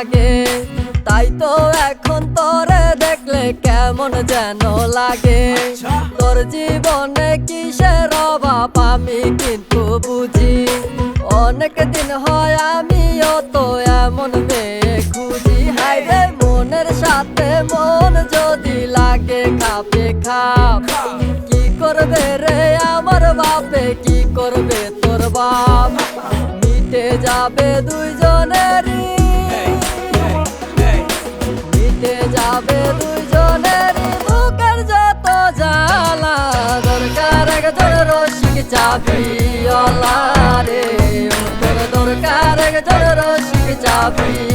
আগে। তাই তো এখন তোরে দেখলে কেমন যেন লাগে। তোর জীবনে কিসের অভাব আমি কিন্তু বুঝি। অনেক দিন হয় আমিও তো এমন মেয়ে খুঁজি। হাই রে মনের সাথে মন যদি লাগে খাপে খাপ। কি করবে রে আমার বাপে? কি করবে তোর বাপ? যাবে দুইজনেরই। মিটে যাবে দুইজনেরই বুকের যত জ্বালা। দরকার একজন রসিক চাবি অলা রে দরকার একজন রসিক চাবি।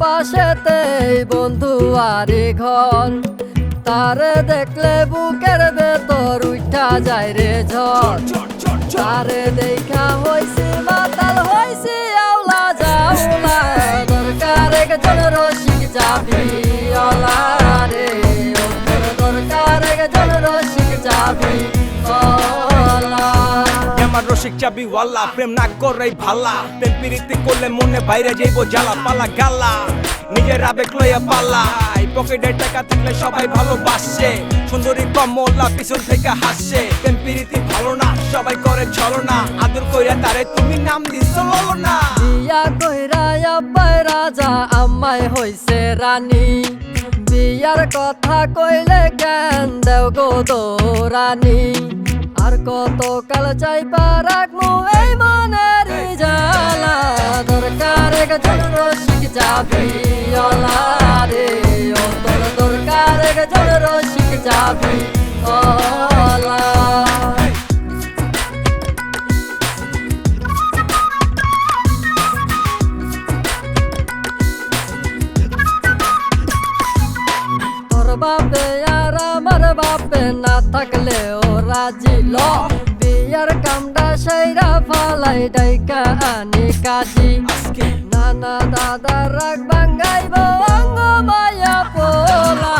বাড়ির পাশেতে বন্ধু আরে ঘন তারে দেখলে বুকের ভেতর উঠা যায় রে ঝড়। তারে দেখা হইছে, মাতাল হইছে আওলা যাওলা দরকার একজন রসিক যাবি অলা চাবি ওয়াল্লা প্রেম না করে ভালা। প্রেম পিরিতি করলে মনে বাইরে যাইব জ্বালা পালা গালা। নিজের আবেগ লইয়া পালা টাকা থাকলে সবাই সুন্দরী কমলা পিছন থেকে প্রেম পিরিতি ভালো না, সবাই করে চলো না আদর কইরা তারে তুমি নাম দিছ না। বিয়া কইরা আব্বাই রাজা, আম্মাই হইছে রানী। বিয়ার কথা কইলে কেন দেও গো দো রানী? আর কত কাল চাইবা রাখমু এই মনের জালা দরকার একজন রসিক যাবি অলা রে তোর দরকার একজন রসিক যাবি অলা। বাপে বাপে না থাকলে ও রাজি ল। বিয়ার কামটা সেইরা ফালাই ডাইকা আনি কাজি। নানা দাদা রাগ বাঙ্গাইব অঙ্গ মায়া পোলা।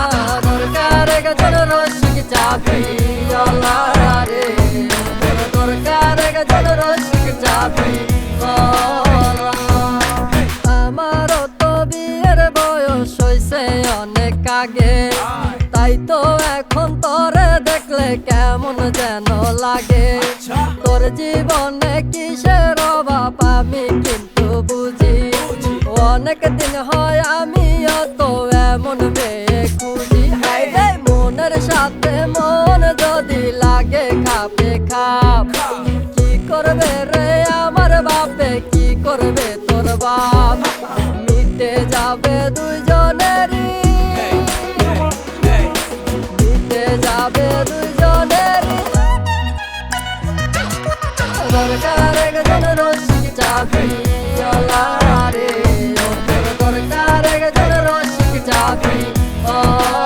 দরকার একজন রসিক চাবি অলা রে। তোর দরকার একজন রসিক চাবি আমারও তো বিয়ের বয়স হইছে অনেক আগে। তাই তো দেখলে কেমন যেন লাগে। তোর জীবনে কিসের অভাব আমি কিন্তু বুঝি। অনেক দিন হয় আমিও তো এমন মেয়ে খুঁজি। মনের সাথে মন যদি লাগে খাপে খাপ। কি করবে রে আমার বাপে? কি করবে তোর বাপ? মিটে যাবে দুইজনেরই। মিটে যাবে দুইজনেরই দরকার একজন রসিক চাবি অলা রে ও তোর দরকার একজন রসিক চাবি অলা